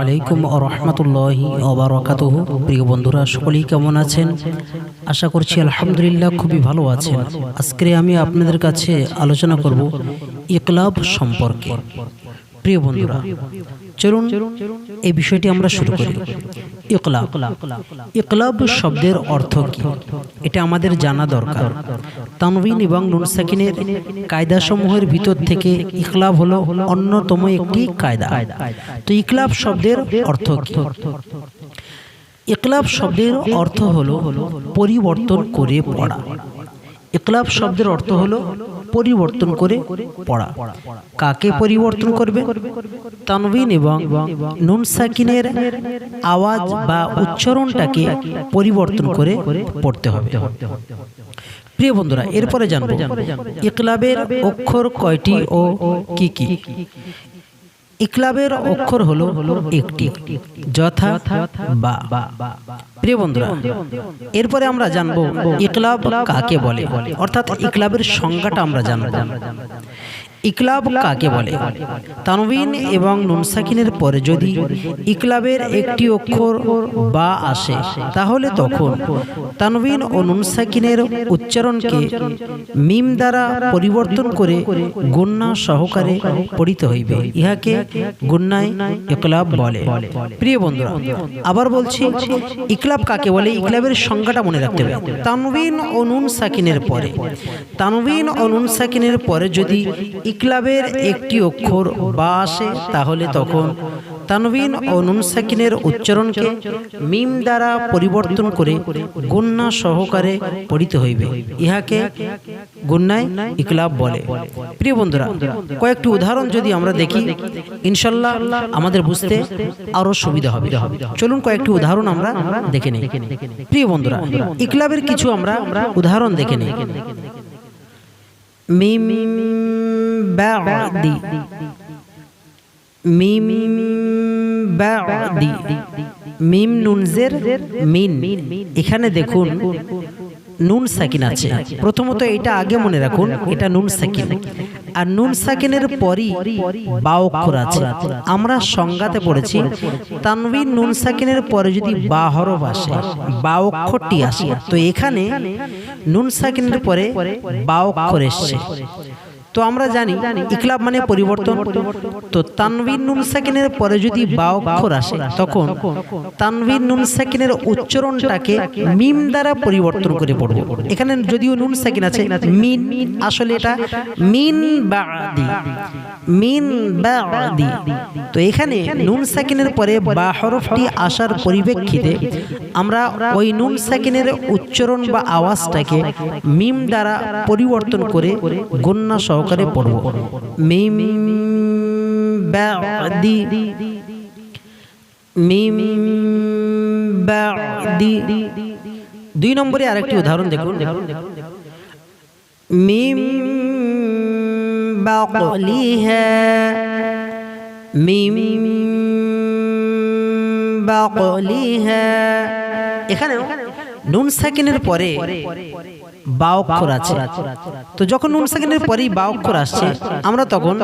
আলাইকুম রহমতুল্লাহি ওবরাকাতুহ। প্রিয় বন্ধুরা, সকলেই কেমন আছেন? আশা করছি আলহামদুলিল্লাহ খুবই ভালো আছেন। আজকে আমি আপনাদের কাছে আলোচনা করব ইকলাব সম্পর্কে। প্রিয় বন্ধুরা চলুন এই বিষয়টি আমরা শুরু করি। ইকলাব। ইকলাব শব্দের অর্থ কি? এটা আমাদের জানা দরকার। তানবিন এবং নুন সাকিনের কায়দাসমূহের ভিতর থেকে ইকলাব হলো অন্যতম একটি কায়দা। তো ইকলাব শব্দের অর্থ কি? ইকলাব শব্দের অর্থ হলো পরিবর্তন করে পড়া। ইকলাব শব্দের অর্থ হলো পরিবর্তন করে পড়া। কাকে পরিবর্তন করবে? তানবিন এবং নুন সাকিনের আওয়াজ বা উচ্চারণটাকে পরিবর্তন করে পড়তে হবে। প্রিয় বন্ধুরা, এরপরে জানব, ইকলাবের অক্ষর কয়টি ও কি কি? ইকলাবের অক্ষর হল একটি। যথা বা। প্রিয় বন্ধুরা এরপরে আমরা জানব ইকলাব কাকে বলে? অর্থাৎ ইকলাবের সংজ্ঞাটা আমরা জানব। ইকলাব কাকে বলে? তানবিন এবং নুনসাকিনের পরে যদি ইকলাবের একটি অক্ষর বা আসে তাহলে তখন তানবিন ও নুন সাকিনের উচ্চারণকে মিম দ্বারা পরিবর্তন করে গুন্না সহকারে পড়িতে হইবে। ইহাকে গুন্নায় ইকলাব বলে। প্রিয় বন্ধুরা আবার বলছি ইকলাব কাকে বলে? ইকলাবের সংজ্ঞাটা মনে রাখতে হবে। তানবিন ও নুন সাকিনের পরে। তানবিন ও নুন সাকিনের পরে যদি ইকলাবের একটি অক্ষর বা আসে, তাহলে তখন তানবিন ও নুন সাকিনের উচ্চারণকে মিম দ্বারা পরিবর্তন করে গুন্না সহকারে পড়িতে হইবে। ইহাকে গুন্নায় ইকলাব বলে। প্রিয় বন্ধুরা, কয়েকটি উদাহরণ যদি আমরা দেখি, ইনশাল্লাহ আমাদের বুঝতে আরও সুবিধা হবে। চলুন কয়েকটি উদাহরণ আমরা দেখে নিই। প্রিয় বন্ধুরা, ইকলাবের কিছু আমরা উদাহরণ দেখে নিই। মিম بعد من بعد মিম নুনজের মিন। এখানে দেখুন নুন সাকিন আছে। প্রথমত এটা আগে মনে রাখুন এটা নুন সাকিন। আর নুন সাকিনের পরই বা অক্ষর আছে। আমরা সংজ্ঞাতে পড়েছি তানবিন নুন সাকিনের পরে যদি বা হরফ আসে বা অক্ষরটি আসে। তো এখানে নুন সাকিনের পরে বা অক্ষর এসছে। তো আমরা জানি, ইকলাব মানে পরিবর্তন। তো তানবিন নুন সাকিনের পরে যদি বা অক্ষর আসে, তখন তানবিন নুন সাকিনের উচ্চারণটাকে মিম দ্বারা পরিবর্তন করে পড়ব। এখানে যদিও নুন সাকিন আছে, মিন আসলে এটা মিন বাদি মিন বাদি। তো এখানে নুন সাকিনের পরে বা হরফটি আসার পরিপ্রেক্ষিতে আমরা ওই নুন সাকিনের উচ্চারণ বা আওয়াজটাকে মিম দ্বারা পরিবর্তন করে গণ্যা সহকারে পড়ব। মিম বাদি মিম বাদি। দুই নম্বরে আরেকটি উদাহরণ দেখুন। মিম বাকলিহা মিম বাকলিহা। এখানে নুন সাকিনের পরে বা অক্ষর আছে। তো যখন নুন সাকিনের পরেই বা অক্ষর আসছে, আমরা তখন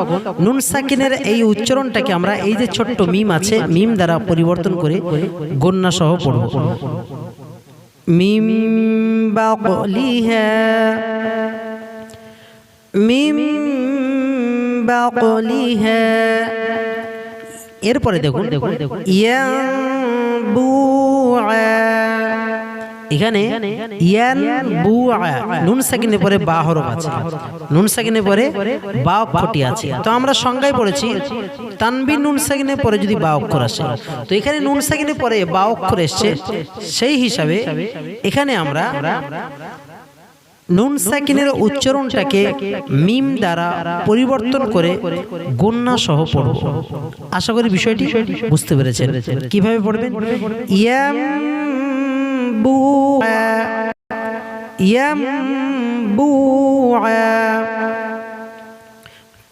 নুন সাকিনের এই উচ্চারণটাকে আমরা এই যে ছোট্ট মিম আছে, মিম দ্বারা পরিবর্তন করে গণ্যা সহ পড়ব। মিম বাকলিহা মিম বাকলিহা। এরপরে দেখুন দেখুন, ইয়া এখানে ইয়ান বু নুন সাকিনে পরে বা হরফ আছে। নুন সাকিনে পরে বা অক্ষরটি আছে। তো আমরা সংজ্ঞায় পড়েছি, তানবিন নুন সাকিনে পরে যদি বা অক্ষর আসে। তো এখানে নুন সাকিনে পরে বা অক্ষর এসছে, সেই হিসাবে এখানে আমরা নুন সাকিনের উচ্চারণটাকে মিম দ্বারা পরিবর্তন করে গণ্যা সহ পড়ব। আশা করি বিষয়টি বুঝতে পেরেছেন। কীভাবে পড়বেন? ইয়াম বু ইয়াম বু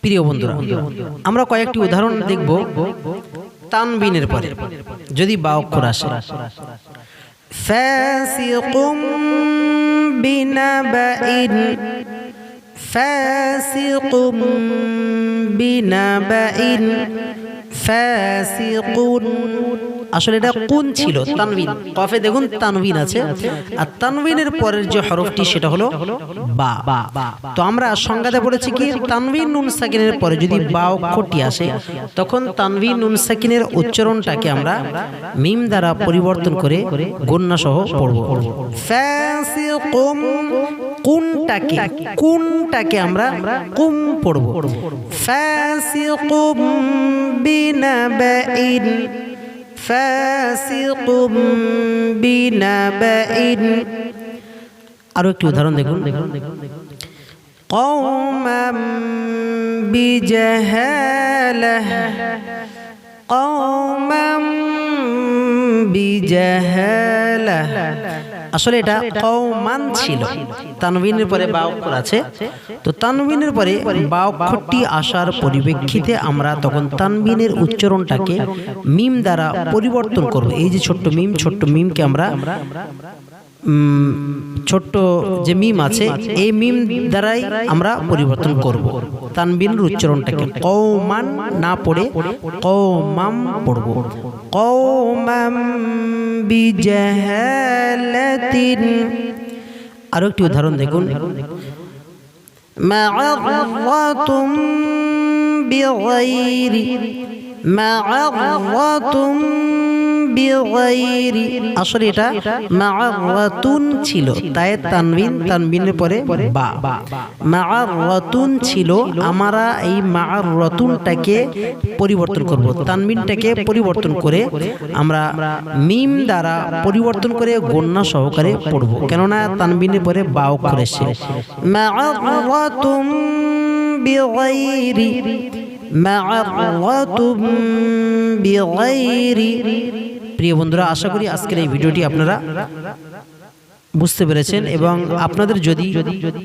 প্রিয় বন্ধুরা আমরা কয়েকটি উদাহরণ দেখব তানবিনের পরে যদি বা অক্ষর আসে فاسق بنبأ فاسق بنبأ ফাসিকুন। আসলে এটা কোন ছিল? তানবিন। কফে দেখুন তানবিন আছে। আর তানবিনের পরের যে হরফটি সেটা হলো বা। তো আমরা সংজ্ঞাতে পড়েছি কি? তানবিন নুন সাকিনের পরে যদি বা অক্ষরটি আসে, তখন তানবিন নুন সাকিনের উচ্চারণটাকে আমরা মিম দ্বারা পরিবর্তন করে গণ্যা সহ পড়ব। ফাসিকুম কোনটাকে কোনটাকে আমরা কুম পড়ব। ফাসিকুম বিনাবাইন ফাসিকুম বিনাবাইন আরো একটি উদাহরণ দেখুন قوما بجهالة قوما بجهالة আসলে এটা কৌমান ছিল। তানবিনের পরে বা অক্ষর আছে। তো তানবিনের পরে বা অক্ষরটি আসার পরিপ্রেক্ষিতে আমরা তখন তানবিনের উচ্চারণটাকে মিম দ্বারা পরিবর্তন করব। এই যে ছোট্ট মিম, ছোট্ট মিমকে আমরা ছোট্ট যে মিম আছে, এই মিম দ্বারাই আমরা পরিবর্তন করব। তানবিনের উচ্চারণটাকে কৌমান না পড়ে কৌমাম পড়ব। কৌমাম বিজাহালাতিন। আরও একটি উদাহরণ দেখুন। মা'আরাতুম বিগাইরি। মা'আরাতুম বিগাইরি। আসলে এটা মা'আরাতুন ছিল। তাই তানবিন, তানবিনের পরে বা। মা'আরাতুন ছিল, আমরা এই মা'আরাতুনটাকে পরিবর্তন করব। তানবিনটাকে পরিবর্তন করে আমরা মিম দ্বারা পরিবর্তন করে গণ্যা সহকারে পড়ব। কেননা তানবিনের পরে বা অক্ষর এসেছে মা'আরাতুম বিগাইরি। মা'আরাতুম বিগাইরি। প্রিয় বন্ধুরা আশা করি আজকের এই ভিডিওটি আপনারা বুঝতে পেরেছেন এবং আপনাদের যদি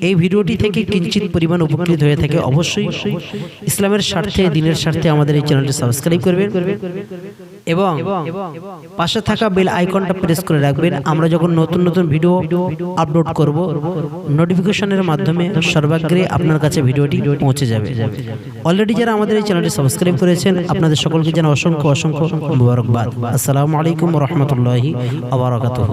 এই ভিডিওটি থেকে কিঞ্চিত পরিমাণ উপকৃত হয়ে থাকে অবশ্যই ইসলামের স্বার্থে দিনের স্বার্থে আমাদের এই চ্যানেলটি সাবস্ক্রাইব করবেন এবং পাশে থাকা বেল আইকনটা প্রেস করে রাখবেন। আমরা যখন নতুন নতুন ভিডিও আপলোড করব নোটিফিকেশনের মাধ্যমে সর্বাগ্রে আপনার কাছে ভিডিওটি পৌঁছে যাবে। অলরেডি যারা আমাদের এই চ্যানেলটি সাবস্ক্রাইব করেছেন আপনাদের সকলকে যেন অসংখ্য অসংখ্য মুবারকবাদ। আসসালামু আলাইকুম রহমতুল্লাহি আবরাকাতুহ